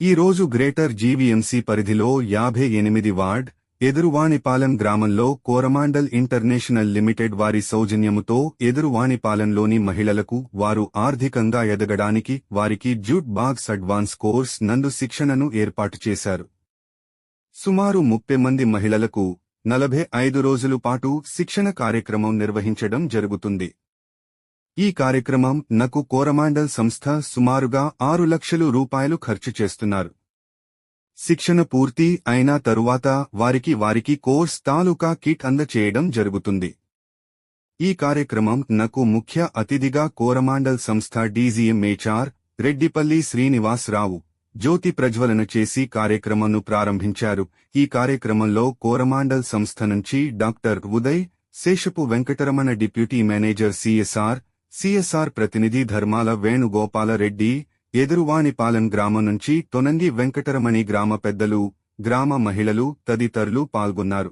ఈ రోజు greater GVMC పరిధిలో యాభై ఎనిమిది వార్డ్ ఎదురువాణిపాలెం గ్రామంలో కోరమాండల్ ఇంటర్నేషనల్ లిమిటెడ్ వారి సౌజన్యముతో ఎదురువాణిపాలెంలోని మహిళలకు వారు ఆర్థికంగా ఎదగడానికి వారికి జూట్ బాగ్స్ అడ్వాన్స్ కోర్స్ నందు శిక్షణను ఏర్పాటు చేశారు. సుమారు ముప్పై మంది మహిళలకు నలభై ఐదు రోజుల పాటు శిక్షణ కార్యక్రమం నిర్వహించడం జరుగుతుంది. ఈ కార్యక్రమం నకు కోరమాండల్ సంస్థ సుమారుగా ఆరు లక్షలు రూపాయలు ఖర్చు చేస్తున్నారు. శిక్షణ పూర్తి అయిన తరువాత వారికి వారికి కోర్స్ తాలూకా కిట్ అందచేయడం జరుగుతుంది. ఈ కార్యక్రమం నకు ముఖ్య అతిథిగా కోరమాండల్ సంస్థ డీజీఎం మేచార్ రెడ్డిపల్లి శ్రీనివాసరావు జ్యోతి ప్రజ్వలన చేసి కార్యక్రమంను ప్రారంభించారు. ఈ కార్యక్రమంలో కోరమాండల్ సంస్థ నుంచి doctor Uday Seshapu Venkataramana deputy manager CSR CSR ప్రతినిధి ధర్మాల వేణుగోపాలరెడ్డి ఎదురువాణిపాలెం గ్రామం నుంచి తొనంగి వెంకటరమణి గ్రామ పెద్దలు గ్రామ మహిళలు తదితరులు పాల్గొన్నారు.